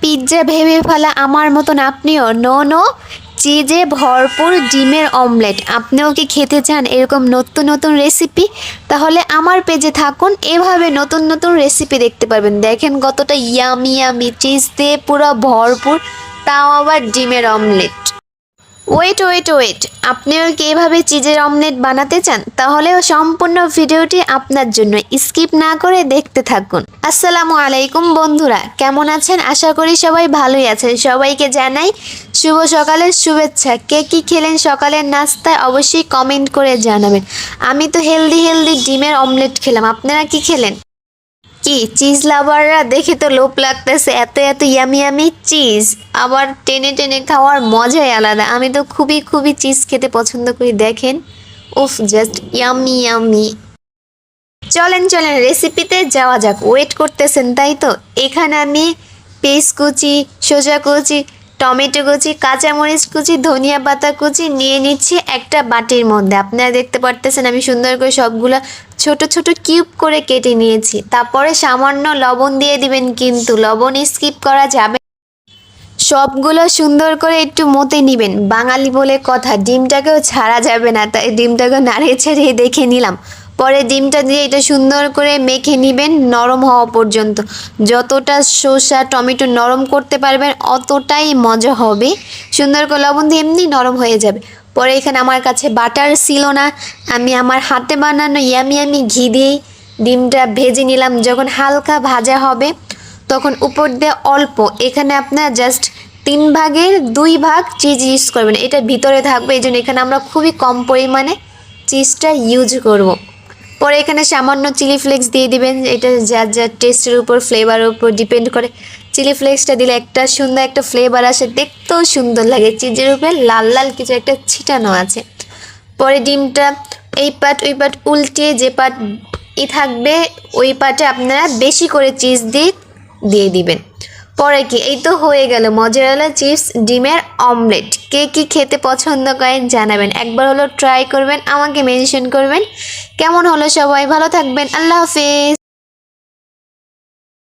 Pizza ভেবে ফেলা আমার মতন আপনিও? No no. চিজে ভরপুর ডিমের অমলেট। আপনিও কি খেতে চান এরকম নতুন নতুন রেসিপি? তাহলে আমার পেজে থাকুন, এভাবে নতুন নতুন রেসিপি দেখতে পারবেন। দেখেন কতটা ইয়ামি ইয়ামি চিজ দিয়ে পুরো ভরপুর, তাও আবার ডিমের অমলেট। ওয়েট ওয়েট ওয়েট আপনিও কি এভাবে চিজের অমলেট বানাতে চান? তাহলেও সম্পূর্ণ ভিডিওটি আপনার জন্য স্কিপ না করে দেখতে থাকুন। আসসালামু আলাইকুম বন্ধুরা, কেমন আছেন? আশা করি সবাই ভালোই আছেন। সবাইকে জানাই শুভ সকালের শুভেচ্ছা। কে কি খেলেন সকালের নাস্তায় অবশ্যই কমেন্ট করে জানাবেন। আমি তো হেলদি হেলদি ডিমের অমলেট খেলাম। আপনারা কি খেলেন? কি চিজ লাভাররা দেখে তো লোভ লাগতেছে, এত এত ইয়ামি ইয়ামি চিজ আবার টেনে টেনে খাওয়ার মজাই আলাদা। আমি তো খুবই খুবই চিজ খেতে পছন্দ করি, দেখেন। উফ জাস্ট ইয়ামি ইয়ামি চলেন চলেন রেসিপিতে যাওয়া যাক। ওয়েট করতেছেন, তাই তো? এখানে আমি পেস কুচি, সোজা কুচি টমেটো কুচি, কাঁচামরিচ কুচি, ধনিয়া পাতা কুচি নিয়ে নিচ্ছি একটা বাটির মধ্যে। আপনারা দেখতে পারতেছেন আমি সুন্দর করে সবগুলো ছোট ছোট কিউব করে কেটে নিয়েছি। তারপরে সামান্য লবণ দিয়ে দিবেন কিন্তু, লবণ স্কিপ করা যাবে সবগুলো সুন্দর করে একটু মতে নিবেন। বাঙালি বলে কথা, ডিমটাকেও ছাড়া যাবে না, তাই ডিমটাকে নাড়িয়ে ছাড়িয়ে দেখে নিলাম। পরে ডিমটা দিয়ে এটা সুন্দর করে মেখে নেবেন নরম হওয়া পর্যন্ত। যতটা শসা টমেটো নরম করতে পারবেন, অতটাই মজা হবে। সুন্দর করে লবণ দিয়ে এমনি নরম হয়ে যাবে। পরে এখানে আমার কাছে বাটার ছিল না। আমি আমার হাতে বানানো ইয়ামি ইয়ামি ঘি দিয়েই ডিমটা ভেজে নিলাম। যখন হালকা ভাজা হবে, তখন উপর দিয়ে অল্প, এখানে আপনার জাস্ট তিন ভাগের দুই ভাগ চিজ ইউজ করবেন। এটা ভিতরে থাকবে, এই জন্য এখানে আমরা খুবই কম পরিমাণে চিজটা ইউজ করব। পরে এখানে সামান্য চিলি ফ্লেক্স দিয়ে দিবেন। এটা যার যার টেস্টের উপর ফ্লেভারের উপর ডিপেন্ড করে। চিলি ফ্লেক্সটা দিলে একটা সুন্দর একটা ফ্লেভার আসে, দেখতেও সুন্দর লাগে। চিজের উপরে লাল লাল কিছু একটা ছিটানো আছে। পরে ডিমটা এই পাট, ওই পাট উল্টিয়ে যে পাট ই থাকবে, ওই পাটে আপনারা বেশি করে চিজ দিয়ে দিয়ে দিবেন। পরে কি? এই তো হয়ে গেল। মজারালা চিপস, ডিমের অমলেট। কে কি খেতে পছন্দ করেন জানাবেন। একবার হলো ট্রাই করবেন, আমাকে মেনশন করবেন। কেমন হলো সবাই? ভালো থাকবেন। আল্লাহ হাফেজ।